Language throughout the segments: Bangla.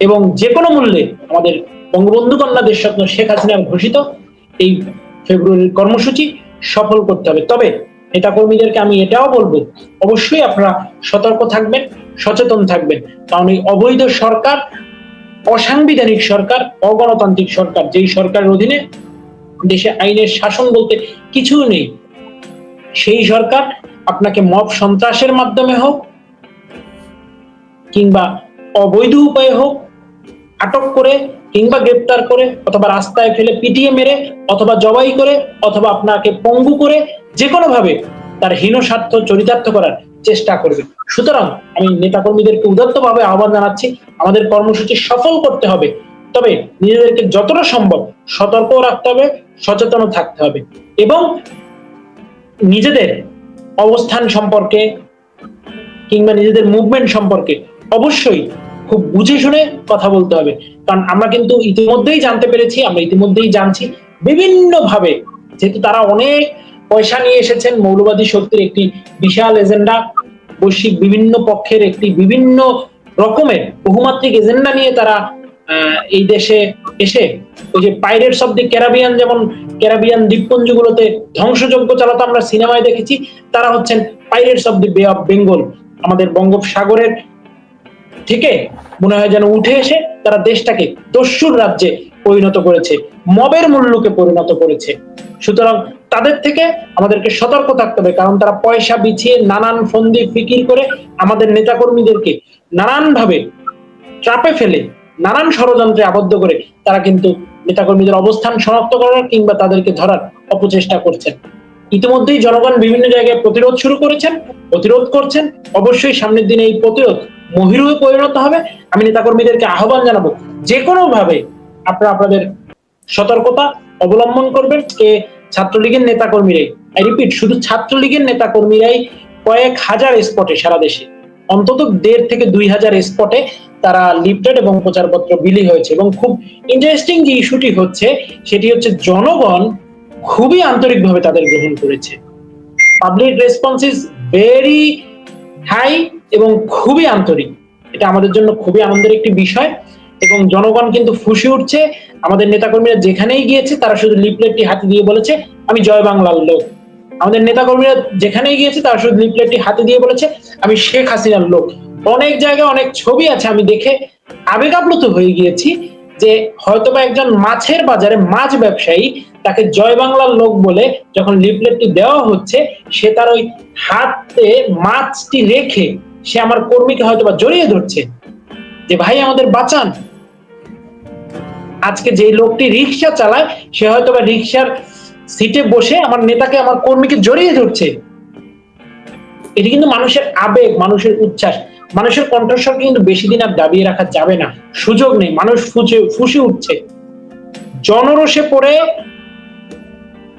এবং যে কোনো মূল্যে আমাদের বঙ্গবন্ধু কন্যা দেশ স্বপ্ন শেখ হাসিনার ঘোষিত এই ফেব্রুয়ারির কর্মসূচি সফল করতে হবে। তবে নেতাকর্মীদেরকে আমি এটাও বলব, অবশ্যই আপনারা সতর্ক থাকবেন, সচেতন থাকবেন। কারণ এই অবৈধ সরকার, অসাংবিধানিক সরকার, অগণতান্ত্রিক সরকার, যেই সরকারের অধীনে দেশে আইনের শাসন বলতে কিছু নেই, সেই সরকার আপনাকে মব সন্ত্রাসের মাধ্যমে হোক কিংবা অবৈধ উপায়ে হোক আটক করে কিংবা গ্রেপ্তার করে অথবা রাস্তায় ফেলে পিটিয়ে মেরে অথবা জবাই করে অথবা আপনাকে পঙ্গু করে যে কোনো ভাবে তার হীন স্বার্থ চরিতার্থ করার চেষ্টা করবে। সুতরাং আমি নেতাকর্মীদেরকে উদাত্তভাবে আহ্বান জানাচ্ছি, আমাদের কর্মসূচি সফল করতে হবে। তবে নিজেদেরকে যতটা সম্ভব সতর্ক রাখতে হবে সচেতন থাকতে হবে এবং নিজেদের অবস্থান সম্পর্কে কিংবা নিজেদের মুভমেন্ট সম্পর্কে অবশ্যই খুব বুঝে শুনে কথা বলতে হবে। কারণ আমরা কিন্তু ইতিমধ্যেই জানতে পেরেছি, আমরা ইতিমধ্যেই জানছি বিভিন্ন ভাবে যেহেতু তারা অনেক পয়সা নিয়ে এসেছেন, মৌলবাদী শক্তির একটি বিশাল এজেন্ডা, বৈশ্বিক বিভিন্ন পক্ষের একটি বিভিন্ন রকমের বহুমাত্রিক এজেন্ডা নিয়ে তারা এই দেশে এসে ওই যে পাইরেটস অব দি ক্যারাবিয়ান যেমন ক্যারাবিয়ান দ্বীপপুঞ্জগুলোতে ধ্বংসযজ্ঞ চালাতো আমরা সিনেমায় দেখেছি, তারা হচ্ছেন পাইরেটস অব দি বে অফ বেঙ্গল আমাদের বঙ্গোপসাগরের থেকে মনে হয় যেন উঠে এসে তারা দেশটাকে দস্যুর রাজ্যে পরিণত করেছে, মবের মূল্যকে পরিণত করেছে। সুতরাং তাদের থেকে আমাদেরকে সতর্ক থাকতে হবে, কারণ তারা পয়সা বিছিয়ে নানান ফন্দি ফিকির করে আমাদের নেতাকর্মীদেরকে নানান ভাবে চাপে ফেলে, নানান ষড়যন্ত্রে আবদ্ধ করে তারা কিন্তু নেতাকর্মীদের অবস্থান শনাক্ত করার কিংবা তাদেরকে ধরার অপচেষ্টা করছেন। ইতিমধ্যেই জনগণ বিভিন্ন জায়গায় প্রতিরোধ শুরু করেছেন, প্রতিরোধ করছেন। অবশ্যই সামনের দিনে এই প্রতিরোধ মহিরুহে পরিণত হবে, আমি নেতাকর্মীদেরকে আহ্বান জানাব যে কোনো ভাবে আপনারা আপনাদের সতর্কতা অবলম্বন করবেন কে ছাত্রলীগের নেতাকর্মীরাই। আই রিপিট শুধু ছাত্রলীগের নেতাকর্মীরাই কয়েক হাজার স্পটে সারা দেশে, অন্তত দেড় থেকে দুই হাজার স্পটে তারা লিফটেড এবং প্রচারপত্র বিলি হয়েছে এবং খুব ইন্টারেস্টিং যে ইস্যুটি হচ্ছে, সেটি হচ্ছে জনগণ খুবই আন্তরিকভাবে তাদের গ্রহণ করেছে। Public response is very high এবং খুবই আন্তরিক। এটা আমাদের জন্য খুবই আনন্দের একটি বিষয় এবং জনগণ কিন্তু ফুসে উঠছে। আমাদের নেতাকর্মীরা যেখানেই গিয়েছে, তারা শুধু লিফলেটটি হাতে দিয়ে বলেছে, আমি জয় বাংলার লোক। আমাদের নেতাকর্মীরা যেখানেই গিয়েছে, তারা শুধু লিফলেটটি হাতে দিয়ে বলেছে, আমি শেখ হাসিনার লোক। অনেক জায়গায় অনেক ছবি আছে আমি দেখে আবেগ আপ্লুত হয়ে গিয়েছি যে হয়তোবা একজন মাছের বাজারে মাছ ব্যবসায়ী তাকে জয় বাংলার লোক বলে যখন লিফলেটটি দেওয়া হচ্ছে, সে তার ওই হাতে মাছটি রেখে সে আমার কর্মীকে হয়তোবা জড়িয়ে ধরছে যে, ভাই, আমাদের বাঁচান। আজকে যে লোকটি রিক্সা চালায়, সে হয়তো বা রিক্সার সিটে বসে আমার নেতাকে, আমার কর্মীকে জড়িয়ে ধরছে। এটি কিন্তু মানুষের আবেগ, মানুষের উচ্ছ্বাস। মানুষের কণ্ঠস্বর কিন্তু বেশি দিন আর দাবিয়ে রাখা যাবে না। সুযোগ নেই। মানুষ ফুচে, ফুসে উঠছে। জনরোষে পড়ে।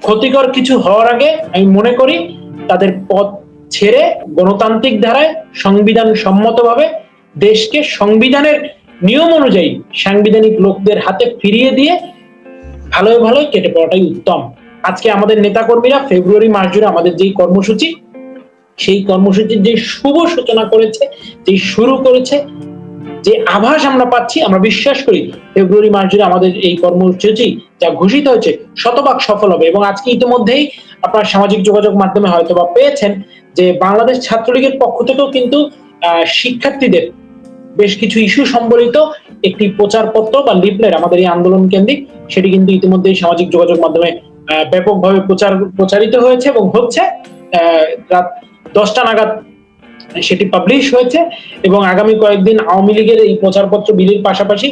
ক্ষতিকর কিছু হওয়ার আগে আমি মনে করি, তাদের পথ ছেড়ে গণতান্ত্রিক ধারায় সংবিধান সম্মতভাবে দেশকে সংবিধানের নিয়ম অনুযায়ী সাংবিধানিক লোকদের হাতে ফিরিয়ে দিয়ে ভালোই ভালোই কেটে পড়াটাই উত্তম। আজকে আমাদের নেতাকর্মীরা ফেব্রুয়ারি মাস জুড়ে আমাদের যেই কর্মসূচি, সেই কর্মসূচির যে শুভ সূচনা করেছে যে শুরু করেছে যে আভাস আমরা পাচ্ছি, আমরা বিশ্বাস করি ফেব্রুয়ারি মাস জুড়ে আমাদের এই কর্মসূচি যা ঘোষিত হয়েছে শতভাগ সফল হবে। এবং আজকে ইতিমধ্যেই আপনার সামাজিক যোগাযোগ মাধ্যমে হয়তো বা পেয়েছেন যে বাংলাদেশ ছাত্রলীগের পক্ষ থেকেও কিন্তু শিক্ষার্থীদের বেশ কিছু ইস্যু সম্বলিত একটি প্রচারপত্র বা লিফলেট আমাদের এই আন্দোলন কেন্দ্রিক, সেটি কিন্তু ইতিমধ্যেই সামাজিক যোগাযোগ মাধ্যমে ব্যাপকভাবে প্রচার, প্রচারিত হয়েছে এবং হচ্ছে রাত দশটা নাগাদ সেটি পাবলিশ হয়েছে এবং আগামী কয়েকদিন আওয়ামী লীগের এই প্রচারপত্র বিলির পাশাপাশি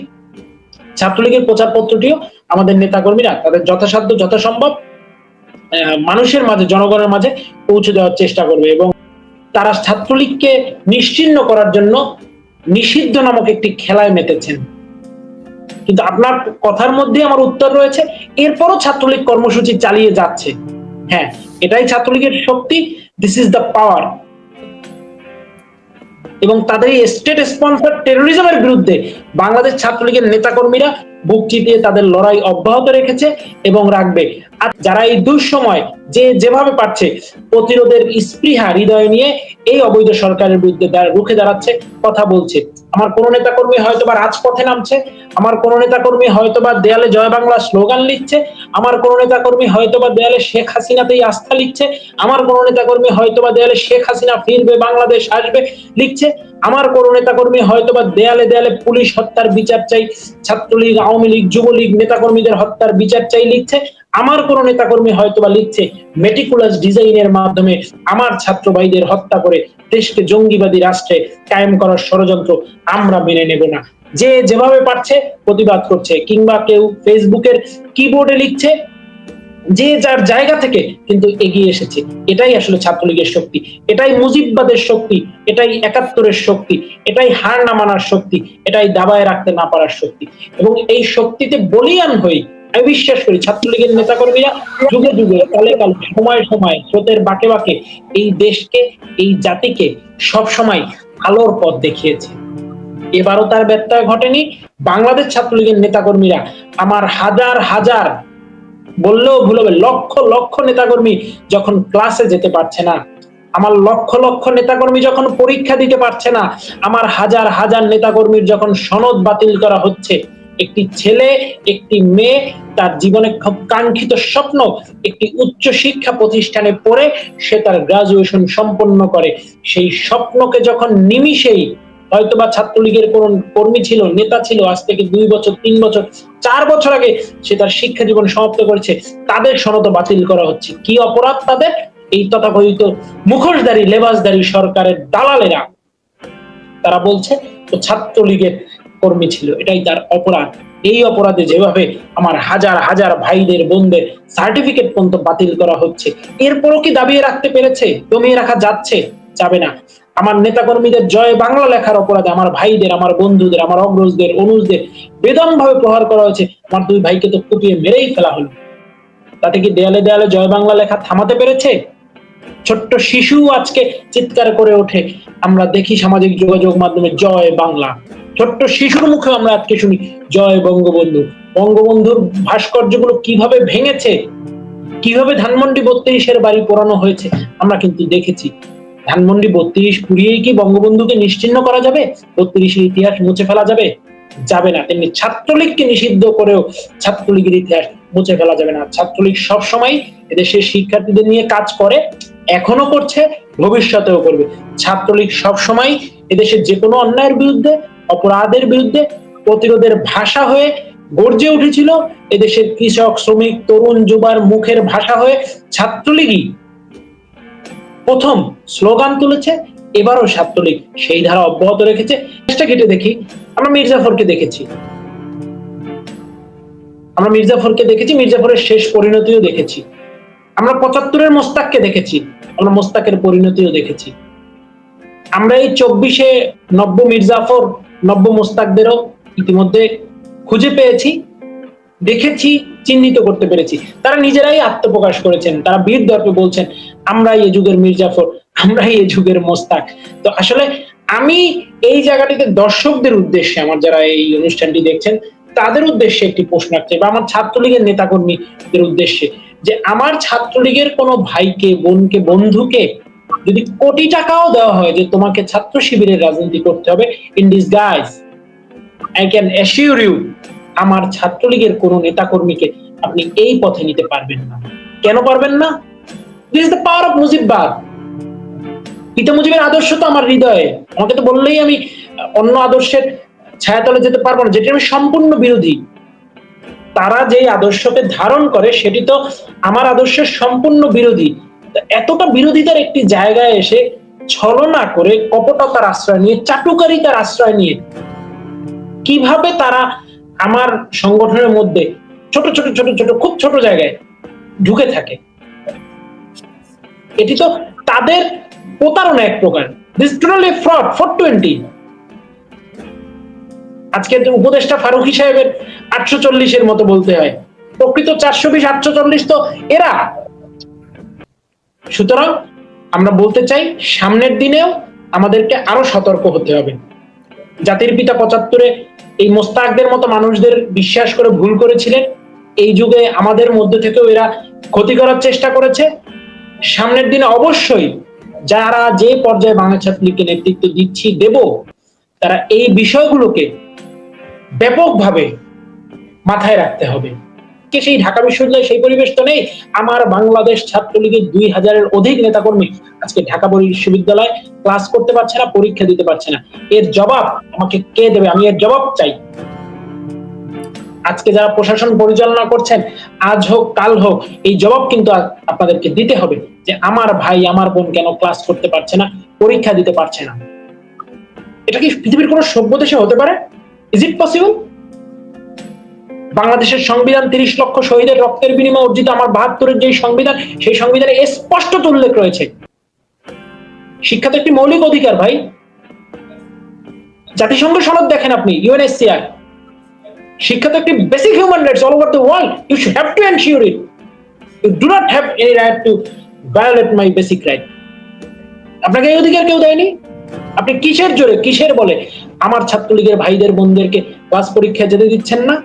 ছাত্রলীগের প্রচারপত্রটিও আমাদের নেতাকর্মীরা তাদের যথাসাধ্য, যথাসম্ভব মানুষের মাঝে, জনগণের মাঝে পৌঁছে দেওয়ার চেষ্টা করবে এবং তারা ছাত্রলীগকে নিশ্চিহ্ন করার জন্য নিষিদ্ধ নামক একটি খেলায় মেতেছেন। কিন্তু আপনার কথার মধ্যে আমার উত্তর রয়েছে, এরপরও ছাত্রলীগ কর্মসূচি চালিয়ে যাচ্ছে। হ্যাঁ এটাই ছাত্রলীগের শক্তি দিস ইজ দ্য পাওয়ার এবং তাদের এই স্টেট স্পন্সর টেরোরিজমের বিরুদ্ধে বাংলাদেশ ছাত্রলীগের নেতাকর্মীরা বুক চিতিয়ে তাদের লড়াই অব্যাহত রেখেছে এবং রাখবে। আর যারা এই দুঃসময় যে যেভাবে পারছে প্রতিরোধের স্পৃহা হৃদয় নিয়ে এই অবৈধ সরকারের বিরুদ্ধে রুখে দাঁড়াচ্ছে, কথা বলছে। আমার কোন নেতাকর্মী হয়তো বা রাজপথে নামছে, আমার কোন নেতাকর্মী হয়তো বা দেয়ালে জয় বাংলা স্লোগান লিখছে, আমার কোন নেতাকর্মী হয়তো বা দেয়ালে শেখ হাসিনাতেই আস্থা লিখছে, আমার কোন নেতাকর্মী হয়তো বা দেয়ালে শেখ হাসিনা ফিরবে, বাংলাদেশ আসবে লিখছে, আমার কোন নেতাকর্মী হয়তো বা দেয়ালে দেয়ালে পুলিশ হত্যার বিচার চাই, ছাত্রলীগ, আওয়ামী লীগ, যুবলীগ নেতাকর্মীদের হত্যার বিচার চাই লিখছে আমার কোন নেতাকর্মী হয়তো বা লিখছে মেটিকুলাস ডিজাইনের মাধ্যমে আমার ছাত্র ভাইদের হত্যা করে দেশকে জঙ্গিবাদী রাষ্ট্রে কায়েম করার ষড়যন্ত্র আমরা মেনে নেব না। যে যেভাবে পারছে প্রতিবাদ করছে, কিংবা কেউ ফেসবুকের কিবোর্ডে লিখছে, যে যার জায়গা থেকে কিন্তু এগিয়ে এসেছে। এটাই আসলে ছাত্রলীগের শক্তি, এটাই মুজিববাদের শক্তি, এটাই একাত্তরের শক্তি, এটাই হার না মানার শক্তি, এটাই দাবায় রাখতে না পারার শক্তি। এবং এই শক্তিতে বলিয়ান হই আমি বিশ্বাস করি, ছাত্রলীগের নেতাকর্মীরা যুগে যুগে, কালে কালে, সময় সময়, স্রোতের বাঁকে বাঁকে এই দেশকে, এই জাতিকে সব সময় আলোর পথ দেখিয়েছে। এবারও তার ব্যত্যয় ঘটেনি। বাংলাদেশ ছাত্রলীগের নেতাকর্মীরা আমার হাজার হাজার, বললেও ভুল হবে লক্ষ লক্ষ নেতাকর্মী যখন ক্লাসে যেতে পারছে না, আমার লক্ষ লক্ষ নেতাকর্মী যখন পরীক্ষা দিতে পারছে না, আমার হাজার হাজার নেতাকর্মীর যখন সনদ বাতিল করা হচ্ছে একটি ছেলে, একটি মেয়ে, তার জীবনে খুব কাঙ্ক্ষিত স্বপ্ন একটি উচ্চ শিক্ষা প্রতিষ্ঠানে পড়ে, সে তার গ্রাজুয়েশন সম্পন্ন করে। সেই স্বপ্নকে যখন নিমিষেই হয়তোবা ছাত্রলীগের কোন কর্মী ছিল, নেতা ছিল, আজ থেকে দুই বছর, তিন বছর, চার বছর আগে সে তার শিক্ষা জীবন সমাপ্ত করেছে, তাদের সনদ বাতিল করা হচ্ছে। কি অপরাধ তাদের? এই তথাকথিত মুখোশধারী, লেবাসধারী সরকারের দালালেরা। তারা বলছে, তো ছাত্রলীগের কর্মী ছিল, এটাই তার অপরাধ। এই অপরাধে যেভাবে আমার হাজার হাজার ভাইদের, বোনদের সার্টিফিকেট পর্যন্ত বাতিল করা হচ্ছে, এরপরও কি দাবিয়ে রাখতে পেরেছে দমিয়ে রাখা যাচ্ছে? যাবে না। আমার নেতাকর্মীদের জয় বাংলা লেখার অপরাধে আমার ভাইদের, আমার বন্ধুদের, আমার অগ্রজদের, অনুজদের বেদম ভাবে প্রহার করা হয়েছে। আমার দুই ভাইকে তো কুপিয়ে মেরেই ফেলা হলো। তাতে কি দেয়ালে দেয়ালে জয় বাংলা লেখা থামাতে পেরেছে? ছোট্ট শিশু আজকে চিৎকার করে ওঠে। আমরা দেখি সামাজিক যোগাযোগ মাধ্যমে জয় বাংলা। ছোট্ট শিশুর মুখে আমরা আজকে শুনি জয় বঙ্গবন্ধু। বঙ্গবন্ধুর ভাস্কর্যগুলো কীভাবে ভেঙেছে? কীভাবে ধানমন্ডি বত্রিশের বাড়ি পোড়ানো হয়েছে? আমরা কিন্তু দেখেছি। ধানমন্ডি বত্রিশ পুড়িয়েই কি বঙ্গবন্ধুকে নিশ্চিন্ন করা যাবে? বত্রিশের ইতিহাস মুছে ফেলা যাবে? যাবে না। তেমনি ছাত্রলীগকে নিষিদ্ধ করেও ছাত্রলীগের ইতিহাস মুছে ফেলা যাবে না। ছাত্রলীগ সবসময় এদেশের শিক্ষার্থীদের নিয়ে কাজ করে। এখনও করছে, ভবিষ্যতেও করবে। ছাত্রলীগ সবসময় এদেশের যে কোনো অন্যায়ের বিরুদ্ধে, অপরাধের বিরুদ্ধে প্রতিরোধের ভাষা হয়ে গর্জে উঠেছিল। এদেশের কৃষক, শ্রমিক, তরুণ, যুবার মুখের ভাষা হয়ে ছাত্রলীগই প্রথম স্লোগান তুলেছে, এবারও ছাত্রলীগ সেই ধারা অব্যাহত রেখেছে। চেষ্টা কেটে দেখি, আমরা মির্জাফরকে দেখেছি। আমরা মির্জাফরকে দেখেছি, মির্জাফরের শেষ পরিণতিও দেখেছি। আমরা পঁচাত্তরের মোস্তাককে দেখেছি। আমরা মোস্তাকের পরিণতিও দেখেছি। আমরা এই চব্বিশে নব্য মির্জাফর, নব্য মোস্তাকদেরও ইতিমধ্যে খুঁজে পেয়েছি, দেখেছি, চিহ্নিত করতে পেরেছি। তারা নিজেরাই আত্মপ্রকাশ করেছেন, তারা বীর দর্পে বলছেন আমরাই এ যুগের মির্জাফর আমরাই এ যুগের মোস্তাক। তো আসলে আমি এই জায়গাটিতে দর্শকদের উদ্দেশ্যে, আমার যারা এই অনুষ্ঠানটি দেখছেন, তাদের উদ্দেশ্যে একটি প্রশ্ন রাখছে, বা আমার ছাত্রলীগের নেতাকর্মীদের উদ্দেশ্যে। যে আমার ছাত্রলীগের কোনো ভাইকে, বোনকে, বন্ধুকে যদি কোটি টাকাও দেওয়া হয় যে তোমাকে ছাত্র শিবিরের রাজনীতি করতে হবে in this guys I can assure you আমার ছাত্রলীগের কোন নেতাকর্মীকে আপনি এই পথে নিতে পারবেন না। কেন পারবেন না? দিস দ্য পাওয়ার অফ মুজিববাদ পিতা মুজিবের আদর্শ তো আমার হৃদয়ে। আমাকে তো বললেই আমি অন্য আদর্শের ছায়াতলে যেতে পারব না, যেটি আমি সম্পূর্ণ বিরোধী। তারা যে আদর্শকে ধারণ করে, সেটি তো আমার আদর্শের সম্পূর্ণ বিরোধী। এতটা বিরোধিতার একটি জায়গায় এসে ছলনা করে, কপটতার আশ্রয় নিয়ে, চাটুকারিতার আশ্রয় নিয়ে, কীভাবে তারা আমার সংগঠনের মধ্যে ছোট ছোট ছোট ছোট, খুব ছোট জায়গায় ঢুকে থাকে? এটি তো তাদের প্রতারণা এক প্রকার। This totally fraud four twenty আজকে উপদেষ্টা ফারুকি সাহেবের আটশো চল্লিশের মতো বলতে হয়। প্রকৃত চারশো বিশ, আটশো চল্লিশ তো এরা। সুতরাং আমরা বলতে চাই, সামনের দিনেও আমাদেরকে আরও সতর্ক হতে হবে। জাতির পিতা পঁচাত্তরে এই মোস্তাকদের মতো মানুষদের বিশ্বাস করে ভুল করেছিলেন। এই যুগে আমাদের মধ্যে থেকেও এরা ক্ষতি করার চেষ্টা করেছে। সামনের দিনে অবশ্যই যারা যে পর্যায়ে বাংলা ছাত্রলীগকে নেতৃত্ব দিচ্ছি, দেব, তারা এই বিষয়গুলোকে ব্যাপকভাবে মাথায় রাখতে হবে। কে সেই ঢাকা বিশ্ববিদ্যালয়ে সেই পরিবেশ তো নেই? আমার বাংলাদেশ ছাত্রলীগের দুই হাজারের অধিক নেতাকর্মী আজকে ঢাকা বিশ্ববিদ্যালয়ে ক্লাস করতে পারছে না, পরীক্ষা দিতে পারছে না। এর জবাব আমাকে কে দেবে? আমি এর জবাব চাই। আজকে যারা প্রশাসন পরিচালনা করছেন, আজ হোক, কাল হোক, এই জবাব কিন্তু আপনাদেরকে দিতে হবে যে আমার ভাই, আমার বোন কেন ক্লাস করতে পারছে না, পরীক্ষা দিতে পারছে না? এটা কি পৃথিবীর কোনো সভ্য দেশে হতে পারে? ইজ ইট পসিবল বাংলাদেশের সংবিধান তিরিশ লক্ষ শহীদের রক্তের বিনিময়ে অর্জিত আমার বাহাত্তরের যে সংবিধান, সেই সংবিধানে স্পষ্ট উল্লেখ রয়েছে। শিক্ষা তো একটি মৌলিক অধিকার ভাই। জাতিসংঘ সনদ দেখেন আপনি ইউএনএসসিআর শিক্ষা তো একটি basic human rights all over the world you should have to ensure it you do not have any right to violate my basic right আপনাকে এই অধিকার কেউ দেয়নি? আপনি কিসের জোরে, কিসের বলে? আমার ছাত্রলীগের ভাইদের বোনদেরকে ক্লাস পরীক্ষা যেতে দিচ্ছেন না?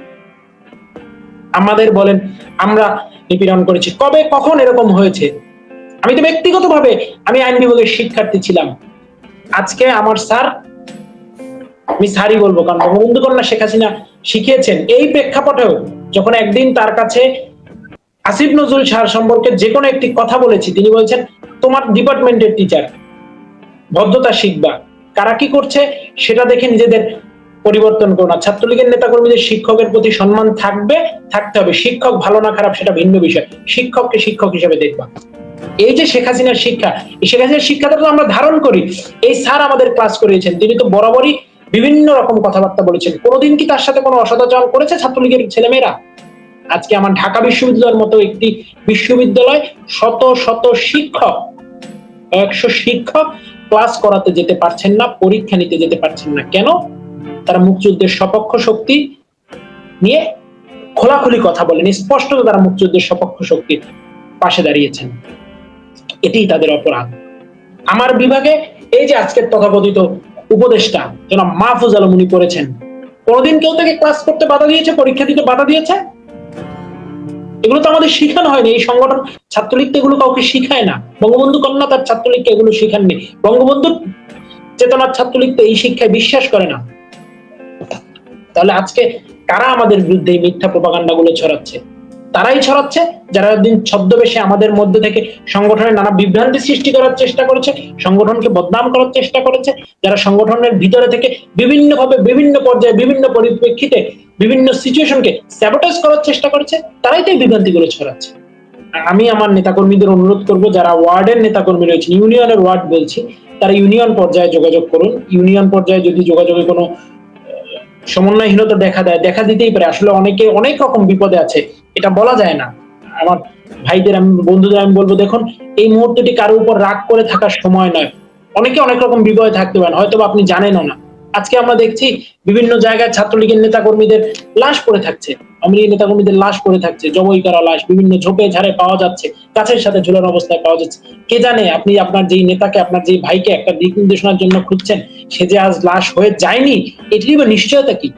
আমাদের বলেন, আমরা নিপীড়ন করেছি। কবে, কখন এরকম হয়েছে? আমি তো ব্যক্তিগতভাবে, আমি আইন বিভাগের শিক্ষার্থী ছিলাম। আজকে আমার স্যার, আমি স্যারই বলব, কারণ বঙ্গবন্ধু কন্যা শেখ হাসিনা শিখিয়েছেন এই প্রেক্ষাপটেও, যখন একদিন তার কাছে আসিফ নজরুল স্যার সম্পর্কে যে কোনো একটি কথা বলেছি, তিনি বলছেন, তোমার ডিপার্টমেন্টের টিচার ভদ্রতা শিখবা। কারা কি করছে? সেটা দেখে নিজেদের পরিবর্তন করো না ছাত্রলীগের নেতাকর্মীদের শিক্ষকের প্রতি সম্মান থাকবে, থাকতে হবে। শিক্ষক ভালো না খারাপ সেটা ভিন্ন বিষয়। শিক্ষককে শিক্ষক হিসেবে দেখবা। এই যে শেখ হাসিনার শিক্ষা, এই শেখ হাসিনার শিক্ষাটা তো আমরা ধারণ করি। এই স্যার আমাদের ক্লাস করিয়েছেন, তিনি তো বরাবরই বিভিন্ন রকম কথাবার্তা বলেছেন। কোনোদিন কি তার সাথে কোনো অসদাচরণ করেছে ছাত্রলীগের ছেলেমেয়েরা? আজকে আমার ঢাকা বিশ্ববিদ্যালয়ের মতো একটি বিশ্ববিদ্যালয় শত শত শিক্ষক, একশো শিক্ষক ক্লাস করাতে যেতে পারছেন না, পরীক্ষা নিতে যেতে পারছেন না। কেন? তারা মুক্তিযুদ্ধের সপক্ষ শক্তি নিয়ে খোলাখুলি কথা বলেন। স্পষ্টত তারা মুক্তিযুদ্ধের সপক্ষ শক্তির পাশে দাঁড়িয়েছেন। এটাই তাদের অপরাধ। আমার বিভাগে এই যে আজকের তথাকথিত উপদেষ্টা, জনাব মাহফুজ আলম, উনি করেছেন। কোনদিন কেউ থেকে ক্লাস করতে বাধা দিয়েছে, পরীক্ষা দিতে বাধা দিয়েছে? এগুলো তো আমাদের শিখানো হয়নি, এই সংগঠন ছাত্রলীগ তো এগুলো কাউকে শিখায় না। বঙ্গবন্ধু কন্যা তার ছাত্রলীগকে এগুলো শিখাননি। বঙ্গবন্ধু চেতনার ছাত্রলীগ তো এই শিক্ষায় বিশ্বাস করে না। তাহলে আজকে কারা আমাদের বিরুদ্ধে এই মিথ্যা প্রপাগান্ডা গুলো ছড়াচ্ছে? তারাই ছড়াচ্ছে যারা একদিন ছদ্মবেশে আমাদের মধ্যে থেকে সংগঠনের নানা বিভ্রান্তি সৃষ্টি করার চেষ্টা করেছে, সংগঠনকে বদনাম করার চেষ্টা করেছে, যারা সংগঠনের ভিতরে থেকে বিভিন্নভাবে বিভিন্ন পর্যায়ে, বিভিন্ন পরিপ্রেক্ষিতে বিভিন্ন সিচুয়েশনকে স্যাবোটাইজ করার চেষ্টা করেছে, তারাই তো বিভ্রান্তিগুলো ছড়াচ্ছে। আমি আমার নেতাকর্মীদের অনুরোধ করব, যারা ওয়ার্ডের নেতাকর্মী রয়েছেন, ইউনিয়নের ওয়ার্ড বলছি, তারা ইউনিয়ন পর্যায়ে যোগাযোগ করুন। ইউনিয়ন পর্যায়ে যদি যোগাযোগে কোনো সমন্বয়হীনতা দেখা দেয়, দেখা দিতেই পারে। আসলে অনেকে অনেক রকম বিপদে আছে, এটা বলা যায় না। আমার ভাইদের আমি, বন্ধুদের আমি বলব, দেখুন, এই মুহূর্তটি কারোর উপর রাগ করে থাকার সময় নয়। অনেকে অনেক রকম বিপদে থাকতে পারেন হয়তো আপনি জানেনও না। আজকে আমরা দেখছি বিভিন্ন জায়গায় ছাত্রলীগের নেতা কর্মীদের লাশ পড়ে থাকছে। আওয়ামী লীগের নেতা কর্মীদের লাশ পড়ে থাকছে। জবই করা লাশ, বিভিন্ন ঝোপে ঝাড়ে পাওয়া যাচ্ছে। গাছের সাথে ঝুলানো অবস্থায় পাওয়া যাচ্ছে। কে জানে আপনি আপনার যেই নেতাকে, আপনার যেই ভাইকে একটা দিক নির্দেশনার জন্য খুঁজছেন, সে যে আজ লাশ হয়ে যায়নি এটিরই বা নিশ্চয়তা কি?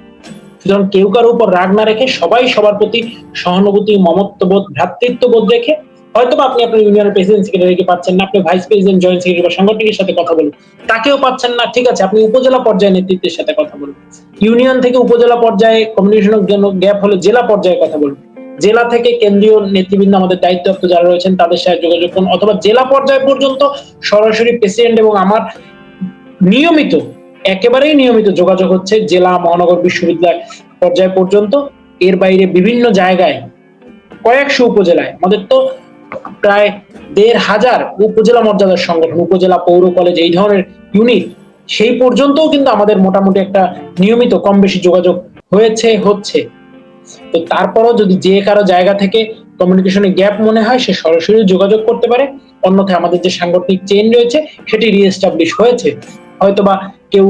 সুতরাং কেউ কারোর উপর রাগ না রেখে সবাই সবার প্রতি সহানুভূতি, মমত্ববোধ, ভ্রাতৃত্ববোধ রেখে হয়তো আপনি আপনার ইউনিয়নের প্রেসিডেন্ট সেক্রেটারিকে পাচ্ছেন না, আপনি ভাইস প্রেসিডেন্ট জয়েন্ট সেক্রেটারি বা সাংগঠনিকের সাথে কথা বলুন। তাকেও পাচ্ছেন না, ঠিক আছে, আপনি উপজেলা পর্যায়ে নেতৃত্বের সাথে কথা বলুন। ইউনিয়ন থেকে উপজেলা পর্যায়ে কমিউনিকেশনের জন্য গ্যাপ হলে জেলা পর্যায়ে কথা বলুন। জেলা থেকে কেন্দ্রীয় নেতৃবৃন্দ, আমাদের দায়িত্বপ্রাপ্ত যারা রয়েছেন, তাদের সাথে যোগাযোগ করুন। অথবা জেলা পর্যায় পর্যন্ত সরাসরি প্রেসিডেন্ট এবং আমার নিয়মিত, একেবারেই নিয়মিত যোগাযোগ হচ্ছে জেলা মহানগর বিশ্ববিদ্যালয় পর্যায় পর্যন্ত। এর বাইরে বিভিন্ন জায়গায়, কয়েকশো উপজেলায়। আমাদের তো প্রায় দেড় হাজার উপজেলা মর্যাদার সংগঠন, উপজেলা পৌর কলেজ, এই ধরনের ইউনিট সেই পর্যন্তও কিন্তু আমাদের মোটামুটি একটা নিয়মিত কম বেশি যোগাযোগ হয়েছে, হচ্ছে। তো তারপরও যদি যে কারও জায়গা থেকে কমিউনিকেশনে গ্যাপ মনে হয়, সে সরাসরি যোগাযোগ করতে পারে। অন্যথায় আমাদের যে সাংগঠনিক চেইন রয়েছে, সেটি রিএস্টাবলিশ হয়েছে। হয়তোবা কেউ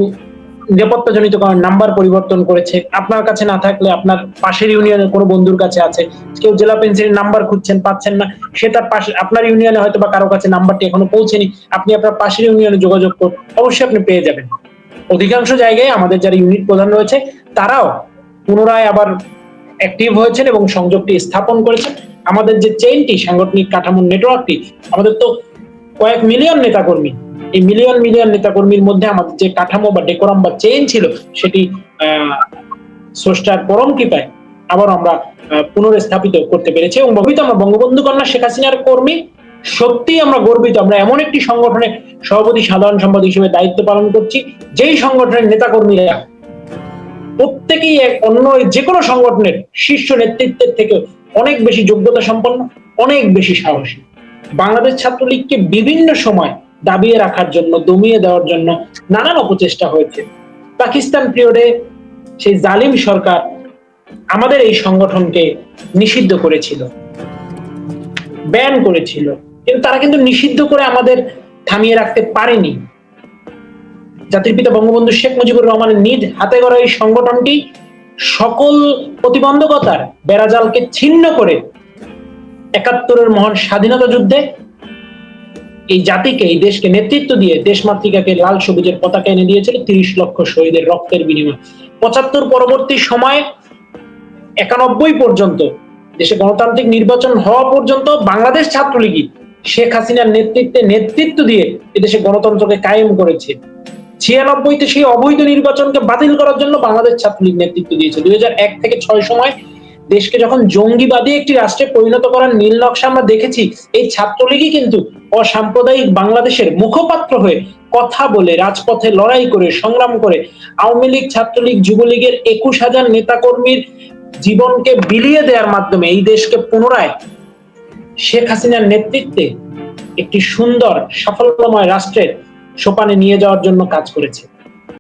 নিরাপত্তাজনিত কারণে নাম্বার পরিবর্তন করেছে। আপনার কাছে না থাকলে আপনার পাশের ইউনিয়নের কোনো বন্ধুর কাছে আছে। কেউ জেলা পেন্সিলের নাম্বার খুঁজছেন, পাচ্ছেন না সে তার পাশে, আপনার ইউনিয়নে হয়তো বা কারও কাছে নাম্বারটি এখনও পৌঁছেনি। আপনি আপনার পাশের ইউনিয়নে যোগাযোগ করুন, অবশ্যই আপনি পেয়ে যাবেন। অধিকাংশ জায়গায় আমাদের যারা ইউনিট প্রধান রয়েছে, তারাও পুনরায় আবার অ্যাক্টিভ হয়েছেন এবং সংযোগটি স্থাপন করেছেন। আমাদের যে চেইনটি সাংগঠনিক কাঠামোর নেটওয়ার্কটি আমাদের তো কয়েক মিলিয়ন নেতাকর্মী এই মিলিয়ন মিলিয়ন নেতাকর্মীর মধ্যে আমাদের যে কাঠামো বা ডেকোরাম বা চেইন ছিল, সেটি স্রষ্টার পরম কৃপায় আবার আমরা পুনরস্থাপিত করতে পেরেছি এবং গর্বিত আমরা বঙ্গবন্ধু কন্যা শেখ হাসিনার কর্মী। সত্যি আমরা গর্বিত। আমরা এমন একটি সংগঠনের সভাপতি, সাধারণ সম্পাদক হিসেবে দায়িত্ব পালন করছি, যেই সংগঠনের নেতাকর্মীরা প্রত্যেকেই এক অন্য যে কোনো সংগঠনের শীর্ষ নেতৃত্বের থেকে অনেক বেশি যোগ্যতা সম্পন্ন, অনেক বেশি সাহসী। বাংলাদেশ ছাত্রলীগকে বিভিন্ন সময় দাবিয়ে রাখার জন্য, দমিয়ে দেওয়ার জন্য নানান অপচেষ্টা হয়েছে। পাকিস্তান পিরিয়ডে সেই জালিম সরকার আমাদের এই সংগঠনকে নিষিদ্ধ করেছিল, ব্যান করেছিল। কিন্তু তারা কিন্তু নিষিদ্ধ করে আমাদের থামিয়ে রাখতে পারেনি। জাতির পিতা বঙ্গবন্ধু শেখ মুজিবুর রহমানের নিজ হাতে গড়া এই সংগঠনটি সকল প্রতিবন্ধকতার বেড়াজালকে ছিন্ন করে একাত্তরের মহান স্বাধীনতা যুদ্ধে এই জাতিকে, এই দেশকে নেতৃত্ব দিয়ে দেশমাতৃকাকে লাল সবুজের পতাকা এনে দিয়েছিল তিরিশ লক্ষ শহীদের রক্তের বিনিময়। পঁচাত্তর পরবর্তী সময়ে, একানব্বই পর্যন্ত, দেশে গণতান্ত্রিক নির্বাচন হওয়া পর্যন্ত বাংলাদেশ ছাত্রলীগই শেখ হাসিনার নেতৃত্বে নেতৃত্ব দিয়ে এদেশে গণতন্ত্রকে কায়েম করেছে। ছিয়ানব্বইতে সেই অবৈধ নির্বাচনকে বাতিল করার জন্য বাংলাদেশ ছাত্রলীগ নেতৃত্ব দিয়েছে। দুই থেকে ছয় সময় দেশকে যখন জঙ্গিবাদী একটি রাষ্ট্রে পরিণত করার নীল নকশা আমরা দেখেছি, এই ছাত্রলীগই কিন্তু অসাম্প্রদায়িক বাংলাদেশের মুখপাত্র হয়ে কথা বলে, রাজপথে লড়াই করে, সংগ্রাম করে, আওয়ামী লীগ, ছাত্রলীগ, যুবলীগের একুশ হাজার নেতাকর্মীর জীবনকে বিলিয়ে দেওয়ার মাধ্যমে এই দেশকে পুনরায় শেখ হাসিনার নেতৃত্বে একটি সুন্দর, সাফল্যময় রাষ্ট্রের সোপানে নিয়ে যাওয়ার জন্য কাজ করেছে।